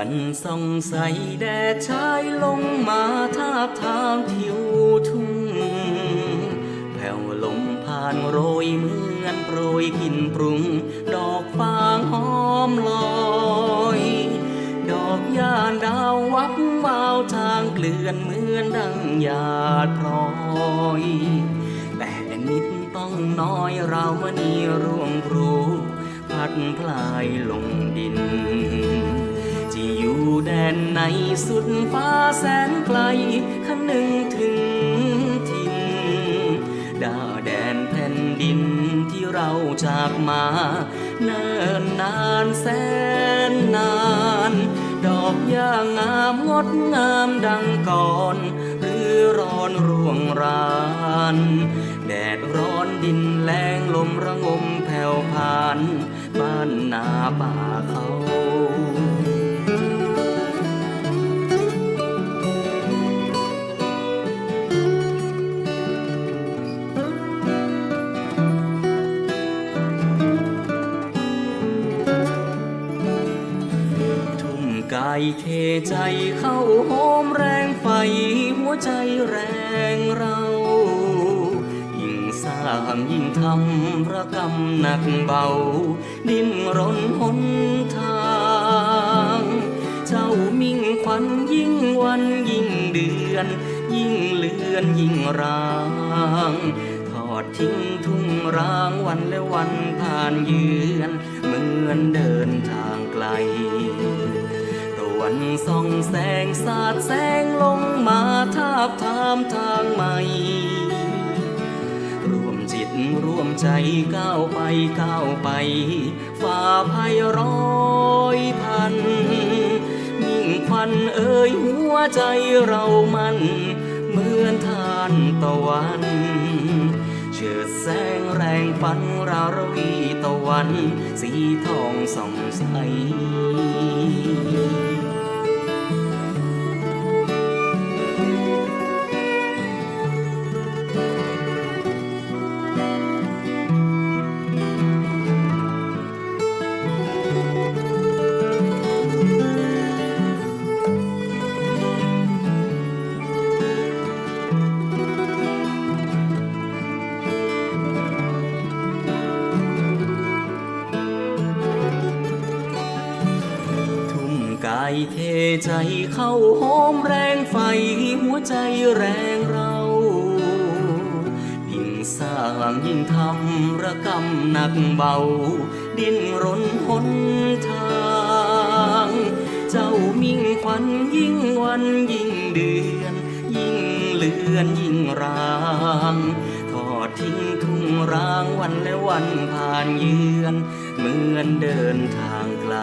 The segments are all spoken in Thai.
วันส่องใสแดดชายลงมาทาบทามทิวทุ่ง แผ่วลมผ่านโรยเหมือนโปรยกินปรุง ดอกฟางหอมลอย ดอกย่านดาววับวาวทางเกลื่อนเหมือนดังหยาดพลอยแต่นิดต้องน้อยเรามณีร่วงรูพัดพลายลงดิน สุดฟ้าแสนไกลคันหนึ่งถึงถิ่นดาวแดนแผ่นดินที่เราจากมา เนิ่นนานแสนนาน ดอกย่างามงดงามดังก่อน หรือร้อนร่วงรานแดดร้อนดินแรงลมระงมแผ่วผ่าน บ้านนาป่าเขา กายเทใจเข้าโหมแรงไฟหัวใจแรงเรายิ่งสร้างยิ่งทำระกำหนักเบา ดิ้นรนหนทาง เจ้ามิ่งควันยิ่งวันยิ่งเดือน ยิ่งเลือนยิ่งรางทอดทิ้งทุ่งร้างวันและวันผ่านเยือนเหมือนเดินทางไกล วันส่องแสงสาดแสงลงมาทาบทามทางใหม่รวมจิตรวมใจก้าวไปก้าวไป ฝ่าภัยร้อยพันมิ่งควันเอ่ยหัวใจเรามัน เหมือนทานตะวันเฉิดแสงแรงฟันราระวีตะวัน สีทองส่องใส กายเทใจเข้าโหมแรงไฟหัวใจแรงเรายิ่งสร้างยิ่งทำระกำหนักเบา ดิ้นรนหนทาง เจ้ามิ่งควันยิ่งวันยิ่งเดือน ยิ่งเลือนยิ่งรางทอดทิ้งทุ่งร้างวันและวันผ่านเยือน เหมือนเดินทางไกล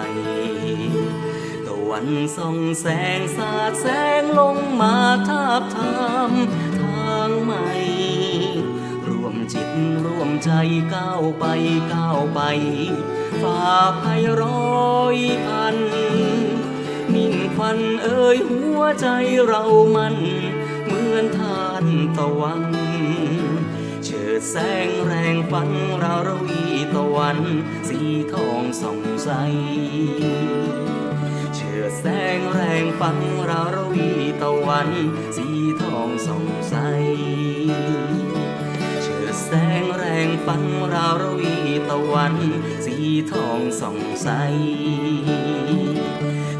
วันส่องแสงสาดแสงลงมาทาบทามทางใหม่รวมจิตรวมใจก้าวไปก้าวไปฝ่าภัยร้อยพันมิ่งควันเอ่ยหัวใจเรามันเหมือนทานตะวันเฉิดแสงแรงฟันราวระวีตะวัน สีทองส่องใส แสงแรงฟังราวระวีตะวัน สีทองส่องใสเชิดแสงแรงฟังราวระวีตะวัน สีทองส่องใส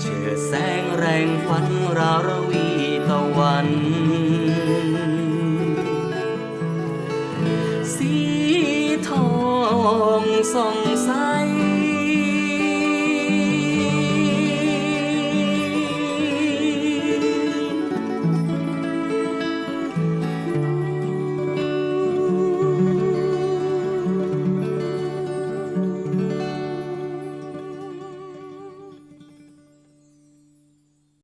เชิดแสงแรงฟังราวระวีตะวัน